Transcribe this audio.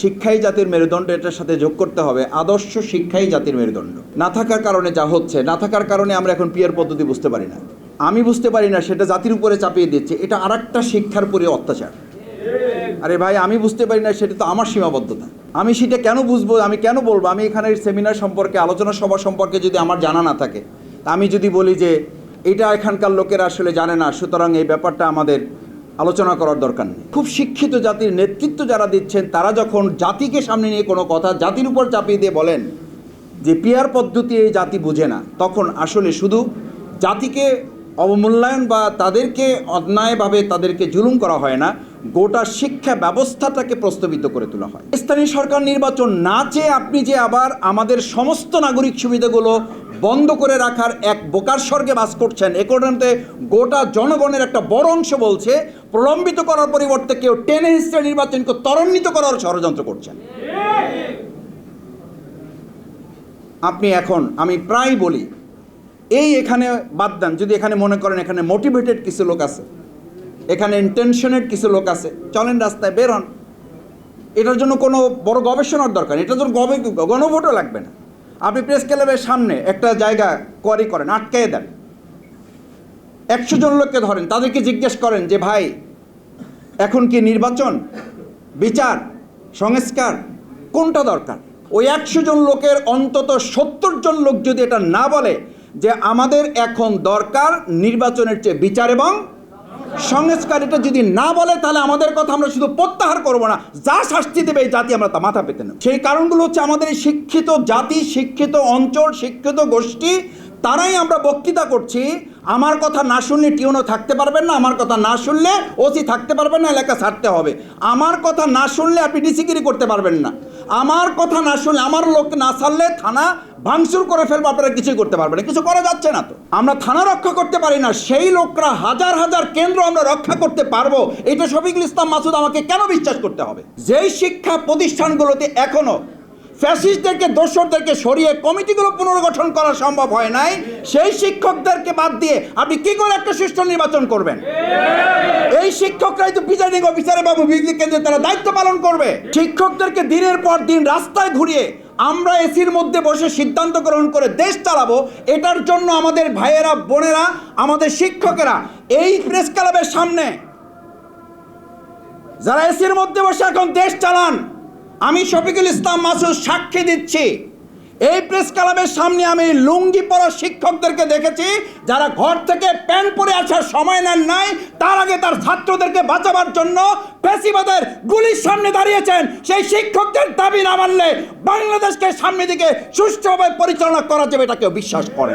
শিক্ষাই জাতির মেরুদণ্ড, এটার সাথে যোগ করতে হবে। আদর্শ শিক্ষাই জাতির মেরুদণ্ড। না থাকার কারণে যা হচ্ছে, না থাকার কারণে আমরা এখন পিয়ার পদ্ধতি বুঝতে পারি না। আমি বুঝতে পারি না, সেটা জাতির উপরে চাপিয়ে দিচ্ছে। এটা আরেকটা শিক্ষার পরে অত্যাচার। আরে ভাই, আমি বুঝতে পারি না, সেটা তো আমার সীমাবদ্ধতা। আমি সেটা কেন বুঝব, আমি কেন বলব? আমি এখানে সেমিনার সম্পর্কে, আলোচনা সভা সম্পর্কে যদি আমার জানা না থাকে আমি যদি বলি যে, এটা এখানকার লোকেরা আসলে জানে না, সুতরাং এই ব্যাপারটা আমাদের আলোচনা করার দরকার নেই। খুব শিক্ষিত জাতির নেতৃত্ব যারা দিচ্ছেন, তারা যখন জাতিকে সামনে নিয়ে কোনো কথা জাতির উপর চাপিয়ে দিয়ে বলেন যে পিয়ার পদ্ধতি এই জাতি বুঝে না, তখন আসলে শুধু জাতিকে অবমূল্যায়ন বা তাদেরকে অন্যায়ভাবে তাদেরকে জুলুম করা হয় না, গোটা শিক্ষা ব্যবস্থাটাকে প্রস্তাবিত করে তোলা হয়। স্থানীয় সরকার নির্বাচন না চেয়ে আপনি যে আবার আমাদের সমস্ত নাগরিক সুবিধাগুলো বন্ধ করে রাখার এক বোকার স্বর্গে বাস করছেন। এ কারণে গোটা জনগণের একটা বড় অংশ বলছে, প্রলম্বিত করার পরিবর্তে কেউ টেনে হিস্ট্রি নির্বাচনকে ত্বরান্বিত করার ষড়যন্ত্র করছেন। আপনি এখন, আমি প্রায় বলি, এই এখানে বাদ দেন, যদি এখানে মনে করেন এখানে মোটিভেটেড কিছু লোক আছে, এখানে ইন্টেনশনের কিছু লোক আছে, চলেন রাস্তায় বের হন। এটার জন্য কোনো বড় গবেষণার দরকার এটার জন্য গণভোটও লাগবে না। আপনি প্রেস ক্লাবের সামনে একটা জায়গা কোয়ারি করেন আটকে দেন। একশো জন লোককে ধরেন, তাদেরকে জিজ্ঞেস করেন যে, ভাই, এখন কি নির্বাচন, বিচার, সংস্কার, কোনটা দরকার? ওই একশো জন লোকের অন্তত সত্তর জন লোক যদি এটা না বলে যে, আমাদের এখন দরকার নির্বাচনের চেয়ে বিচার এবং সংস্কার এটা যদি না বলে, তাহলে আমাদের কথা আমরা শুধু প্রত্যাহার করব না। যা শাস্তি দেবে এই জাতি আমরা তা মাথা পেতে না সেই কারণগুলো হচ্ছে আমাদের শিক্ষিত জাতি, শিক্ষিত অঞ্চল, শিক্ষিত গোষ্ঠী তারাই আমরা বক্তৃতা করছি। আমার কথা না শুনলে টিউনও থাকতে পারবেন না, আমার কথা না শুনলে ওসি থাকতে পারবেন না, এলাকা ছাড়তে হবে। আমার কথা না শুনলে আপনি ডিসিগিরি করতে পারবেন না। আমার কথা না শুনলে, আমার লোক না ছাড়লে থানা ভাঙচুর করে ফেলব, আপনারা কিছুই করতে পারবেন না। কিছু করা যাচ্ছে না তো। আমরা থানা রক্ষা করতে পারি না, সেই লোকরা হাজার হাজার কেন্দ্র আমরা রক্ষা করতে পারব। এটা শফিকুল ইসলাম মাসুদ আমাকে কেন বিশ্বাস করতে হবে? যেই শিক্ষা প্রতিষ্ঠানগুলোতে এখনও ফ্যাসিস্টদেরকে, দোসরদেরকে সরিয়ে কমিটিগুলো পুনর্গঠন করা সম্ভব হয় নাই, সেই শিক্ষকদেরকে বাদ দিয়ে আপনি কি করে একটা সুষ্ঠু নির্বাচন করবেন? এই শিক্ষকরাই তো প্রিজাইডিং অফিসারে বাবু বিজলি কেন্দ্রে তারা দায়িত্ব পালন করবে। শিক্ষকদেরকে দিনের পর দিন রাস্তায় ঘুরিয়ে আমরা এসির মধ্যে বসে সিদ্ধান্ত গ্রহণ করে দেশ চালাবো, এটার জন্য আমাদের ভাইয়েরা, বোনেরা, আমাদের শিক্ষকেরা, এই প্রেস ক্লাবের সামনে যারা এসির মধ্যে বসে এখন দেশ চালান আমি শফিকুল ইসলাম মাসুদ সাক্ষী দিচ্ছি। এই প্রেস ক্লাবের সামনে আমি লুঙ্গি পরা শিক্ষকদেরকে দেখেছি, যারা ঘর থেকে প্যান্ট পরে আসার সময় নেন নাই, তার আগে তার ছাত্রদেরকে বাঁচাবার জন্য পেশিবাদের গুলির সামনে দাঁড়িয়েছেন। সেই শিক্ষকদের দাবি না মানলে বাংলাদেশকে সামনে দিকে সুষ্ঠুভাবে পরিচালনা করা যাবে এটা কেউ বিশ্বাস করে